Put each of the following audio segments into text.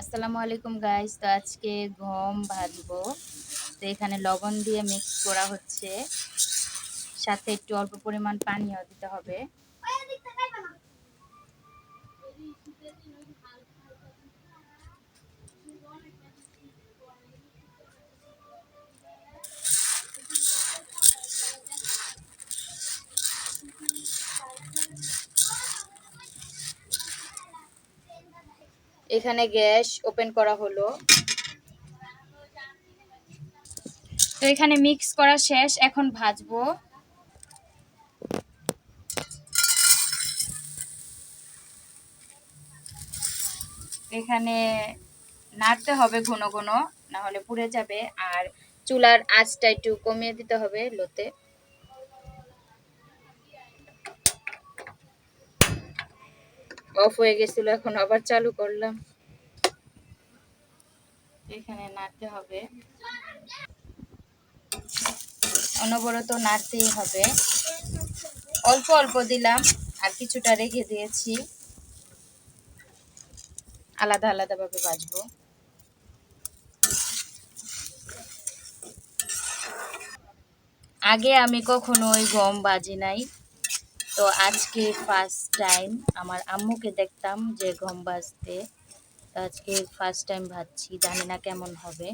আসসালামু আলাইকুম গাইস তো আজকে গম ভাজবো। তো এখানে লবণ দিয়ে মিক্স করা হচ্ছে। সাথে একটু অল্প পরিমাণ পানিও দিতে হবে। এখানে গ্যাস ওপেন করা হলো। তো এখানে মিক্স করা শেষ, এখন ভাজবো। এখানে নাড়তে হবে ঘন ঘন না হলে পুড়ে যাবে। আর চুলার আঁচটা একটু কমিয়ে দিতে হবে লোতে। অফ হয়ে গেছিল, এখন আবার চালু করলাম। এখানে নাড়তে হবে। অনবরত নাড়তেই হবে। অল্প অল্প দিলাম, আর কিছুটা রেখে দিয়েছি। আলাদা আলাদা ভাবে বাজবো আগে আমি কখনো ওই গম বাজি নাই। তো আজকে ফার্স্ট টাইম আমার আম্মুকে দেখতাম যে গম বাজতে তো আজকে ফার্স্ট টাইম ভাবছি, জানি না কেমন হবে।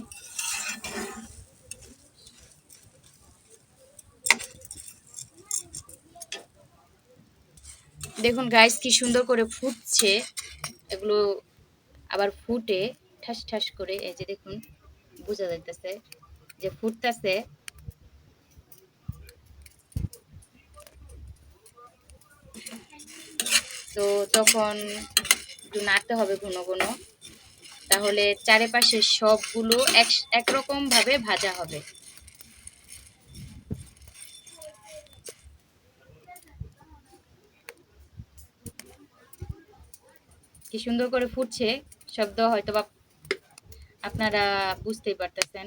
দেখুন গাইস কি সুন্দর করে ফুটছে। এগুলো আবার ফুটে, ঠাস ঠাস করে, এই যে দেখুন, বোঝা যাইতেছে যে ফুটতেছে। তো তখন একটু নাড়তে হবে ঘন ঘন। তাহলে চারিপাশে সবগুলো এক একরকম ভাবে ভাজা হবে। কি সুন্দর করে ফুটছে, শব্দ হয়তো বা আপনারা বুঝতেই পারতেছেন।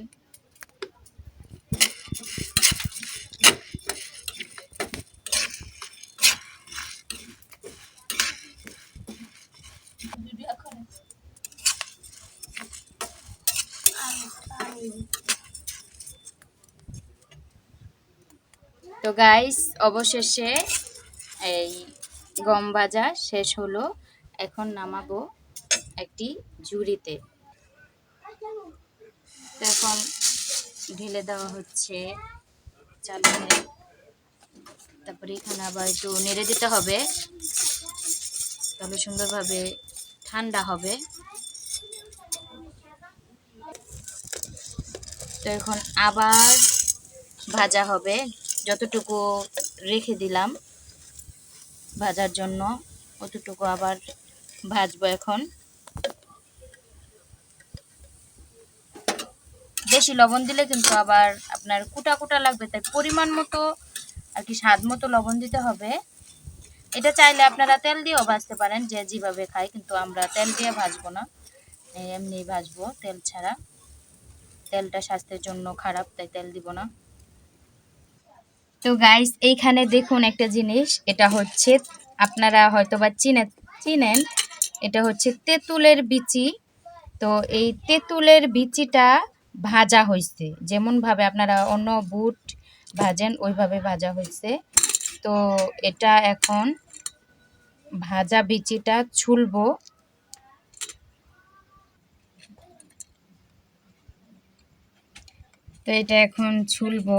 তো গাইস অবশেষে এই গম ভাজা শেষ হলো। এখন নামাবো একটি ঝুড়িতে। এখন ঢেলে দেওয়া হচ্ছে চালনে তারপরে এখানে আবার একটু নেড়ে দিতে হবে। তাহলে সুন্দরভাবে ঠান্ডা হবে। তো এখন আবার ভাজা হবে। যতটুকু রেখে দিলাম ভাজার জন্য, অতটুকু আবার ভাজবো এখন। বেশি লবণ দিলে কিন্তু আবার আপনার কুটা কুটা লাগবে, তাই পরিমাণ মতো আর কি স্বাদ মতো লবণ দিতে হবে। এটা চাইলে আপনারা তেল দিয়েও ভাজতে পারেন, যে যেভাবে খায়, কিন্তু আমরা তেল দিয়ে ভাজবো না। এমনি ভাজবো তেল ছাড়া। তেলটা স্বাস্থ্যের জন্য খারাপ, তাই তেল দিব না। তো গাইস এইখানে দেখুন একটা জিনিস, এটা হচ্ছে, আপনারা হয়তো বা চিনে, চিনেন, এটা হচ্ছে তেঁতুলের বিচি। তো এই তেঁতুলের বিচিটা ভাজা হয়েছে। যেমনভাবে আপনারা অন্য বুট ভাজেন, ওইভাবে ভাজা হয়েছে। তো এটা এখন ভাজা বিচিটা ছুলবো। তো এটা এখন ছুলবো,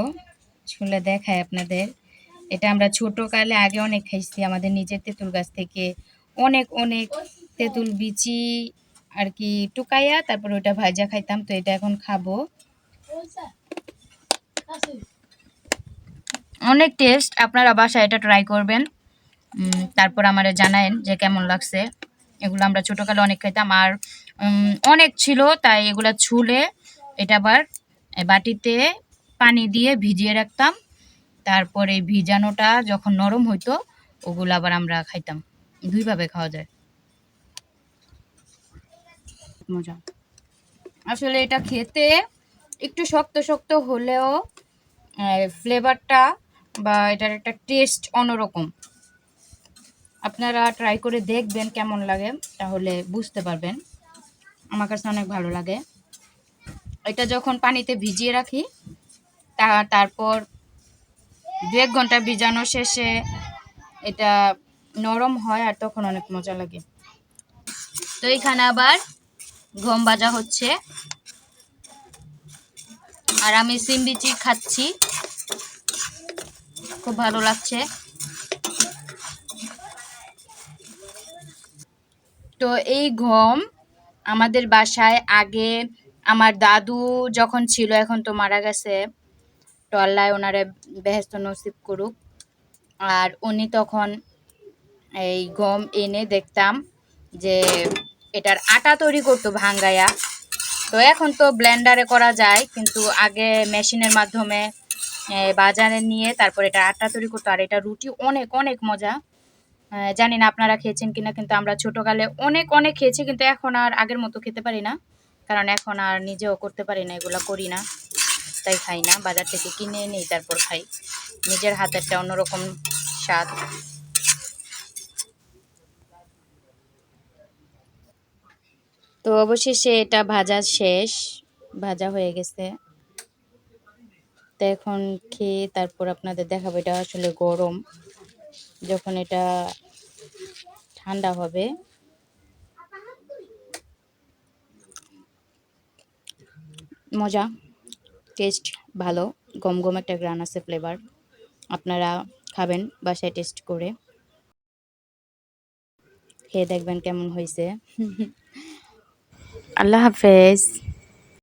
ছুলে দেখায় আপনাদের। এটা আমরা ছোটোকালে আগে অনেক খাইছি, আমাদের নিজের তেঁতুল গাছ থেকে। অনেক অনেক তেঁতুল বিচি আর কি টুকাইয়া তারপর ওটা ভাজা খাইতাম, তো এটা এখন খাব। অনেক টেস্ট আপনারা বাসায় এটা ট্রাই করবেন। তারপর আমার জানায়েন যে কেমন লাগছে। এগুলো আমরা ছোটোকালে অনেক খাইতাম আর অনেক ছিল, তাই এগুলা ছুলে এটা আবার বাটিতে পানি দিয়ে ভিজিয়ে রাখতাম। তারপরে ভিজানোটা যখন নরম হইতো, ওগুলো আবার আমরা খাইতাম। দুইভাবে খাওয়া যায়। মজা। আসলে এটা খেতে একটু শক্ত শক্ত হলেও ফ্লেভারটা বা এটার একটা টেস্ট অন্যরকম। আপনারা ট্রাই করে দেখবেন কেমন লাগে, তাহলে বুঝতে পারবেন। আমার কাছে অনেক ভালো লাগে। এটা যখন পানিতে ভিজিয়ে রাখি, তা তারপর দু এক ঘণ্টা ভিজানো শেষে এটা নরম হয় আর তখন অনেক মজা লাগে। তো এখানে আবার গম ভাজা হচ্ছে। আর আমি সিম বিচি খাচ্ছি। খুব ভালো লাগছে। তো এই গম আমাদের বাসায় আগে আমার দাদু যখন ছিল, এখন তো মারা গেছে। তো আল্লাহ ওনারে বেহেস্ত নসিব করুক। আর উনি তখন এই গম এনে দেখতাম যে এটার আটা তৈরি করতো ভাঙ্গায়া তো এখন তো ব্লেন্ডারে করা যায়, কিন্তু আগে মেশিনের মাধ্যমে বাজারে নিয়ে তারপর এটা আটা তৈরি করতো। আর এটা রুটি অনেক অনেক মজা। জানি না আপনারা খেয়েছেন কিনা, কিন্তু আমরা ছোটোকালে অনেক অনেক খেয়েছি, কিন্তু এখন আর আগের মতো খেতে পারি না। কারণ এখন আর নিজেও করতে পারি না, এগুলো করি না। তাই খাই না, বাজার থেকে কিনে নিই তারপর খাই। নিজের হাতেরটা অন্যরকম স্বাদ। তো অবশেষে এটা ভাজা শেষ, ভাজা হয়ে গেছে। তো এখন খেয়ে তারপর আপনাদের দেখাবো, এটা আসলে গরম। যখন এটা ঠান্ডা হবে মজা টেস্ট ভালো গম গম একটা গ্রান আছে ফ্লেভার আপনারা খাবেন, বাসায় টেস্ট করে। খেয়ে দেখবেন কেমন হয়েছে আল্লাহ হাফেজ।